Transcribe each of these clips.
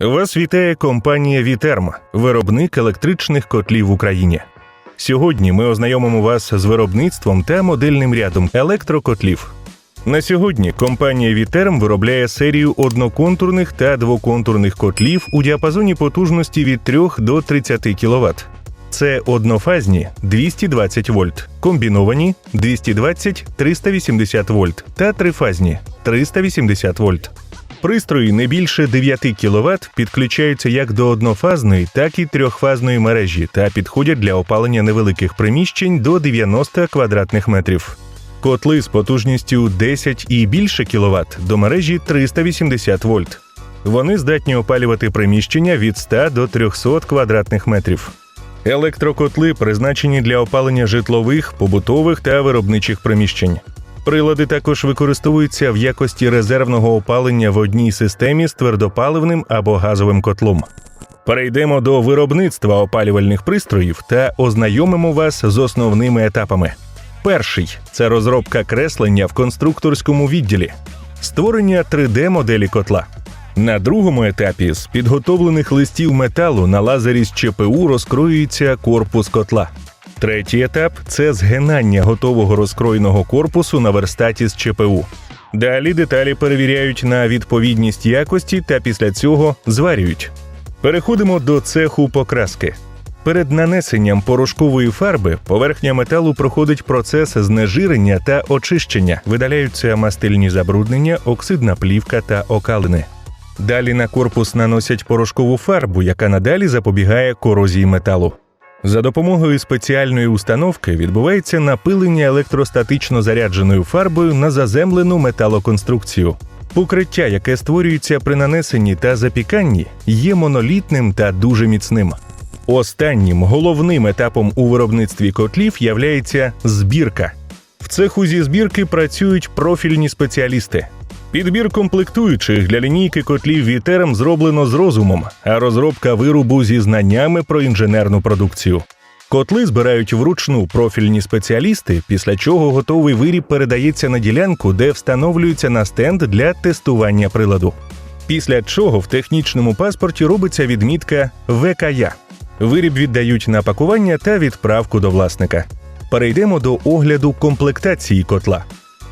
Вас вітає компанія Вітерм, виробник електричних котлів в Україні. Сьогодні ми ознайомимо вас з виробництвом та модельним рядом електрокотлів. На сьогодні компанія Вітерм виробляє серію одноконтурних та двоконтурних котлів у діапазоні потужності від 3 до 30 кВт. Це однофазні 220 вольт, комбіновані 220-380 вольт та трифазні 380 вольт. Пристрої не більше 9 кВт підключаються як до однофазної, так і трьохфазної мережі та підходять для опалення невеликих приміщень до 90 квадратних метрів. Котли з потужністю 10 і більше кВт до мережі 380 вольт. Вони здатні опалювати приміщення від 100 до 300 квадратних метрів. Електрокотли призначені для опалення житлових, побутових та виробничих приміщень. Прилади також використовуються в якості резервного опалення в одній системі з твердопаливним або газовим котлом. Перейдемо до виробництва опалювальних пристроїв та ознайомимо вас з основними етапами. Перший це розробка креслення в конструкторському відділі, створення 3D-моделі котла. На другому етапі з підготовлених листів металу на лазері з ЧПУ розкроюється корпус котла. Третій етап це згинання готового розкроєного корпусу на верстаті з ЧПУ. Далі деталі перевіряють на відповідність якості та після цього зварюють. Переходимо до цеху покраски. Перед нанесенням порошкової фарби поверхня металу проходить процес знежирення та очищення, видаляються мастильні забруднення, оксидна плівка та окалини. Далі на корпус наносять порошкову фарбу, яка надалі запобігає корозії металу. За допомогою спеціальної установки відбувається напилення електростатично зарядженою фарбою на заземлену металоконструкцію. Покриття, яке створюється при нанесенні та запіканні, є монолітним та дуже міцним. Останнім головним етапом у виробництві котлів являється збірка. В цеху зі збірки працюють профільні спеціалісти. Підбір комплектуючих для лінійки котлів вітером зроблено з розумом, а розробка виробу зі знаннями про інженерну продукцію. Котли збирають вручну профільні спеціалісти, після чого готовий виріб передається на ділянку, де встановлюється на стенд для тестування приладу. Після чого в технічному паспорті робиться відмітка ВКЯ. Виріб віддають на пакування та відправку до власника. Перейдемо до огляду комплектації котла.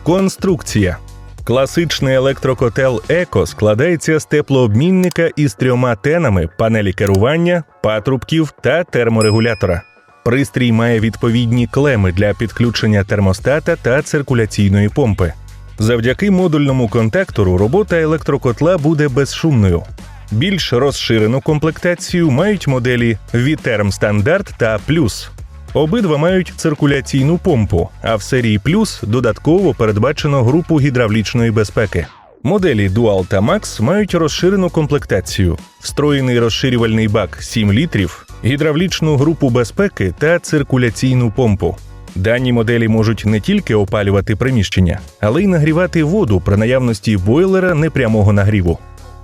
Конструкція. Класичний електрокотел Еко складається з теплообмінника із трьома тенами, панелі керування, патрубків та терморегулятора. Пристрій має відповідні клеми для підключення термостата та циркуляційної помпи. Завдяки модульному контактору робота електрокотла буде безшумною. Більш розширену комплектацію мають моделі Viterm Standard та Plus. Обидва мають циркуляційну помпу, а в серії Плюс додатково передбачено групу гідравлічної безпеки. Моделі Dual та Max мають розширену комплектацію, встроєний розширювальний бак 7 літрів, гідравлічну групу безпеки та циркуляційну помпу. Дані моделі можуть не тільки опалювати приміщення, але й нагрівати воду при наявності бойлера непрямого нагріву.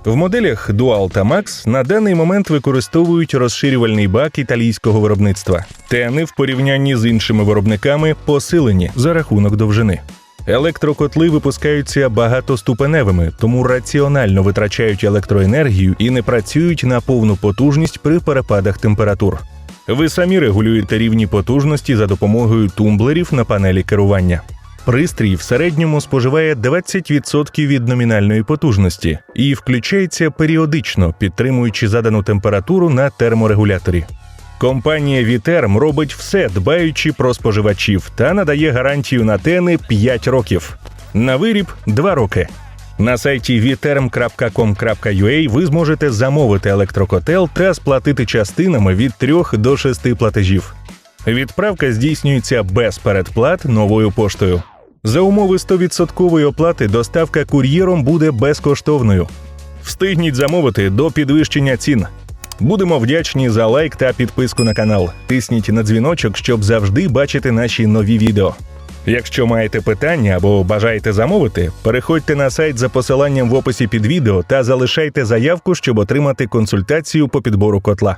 В моделях Dual та Max на даний момент використовують розширювальний бак італійського виробництва. Тени в порівнянні з іншими виробниками посилені за рахунок довжини. Електрокотли випускаються багатоступеневими, тому раціонально витрачають електроенергію і не працюють на повну потужність при перепадах температур. Ви самі регулюєте рівні потужності за допомогою тумблерів на панелі керування. Пристрій в середньому споживає 20% від номінальної потужності і включається періодично, підтримуючи задану температуру на терморегуляторі. Компанія Viterm робить все, дбаючи про споживачів, та надає гарантію на тени 5 років. На виріб 2 роки. На сайті viterm.com.ua ви зможете замовити електрокотел та сплатити частинами від 3 до 6 платежів. Відправка здійснюється без передплат новою поштою. За умови 100% оплати доставка кур'єром буде безкоштовною. Встигніть замовити до підвищення цін. Будемо вдячні за лайк та підписку на канал. Тисніть на дзвіночок, щоб завжди бачити наші нові відео. Якщо маєте питання або бажаєте замовити, переходьте на сайт за посиланням в описі під відео та залишайте заявку, щоб отримати консультацію по підбору котла.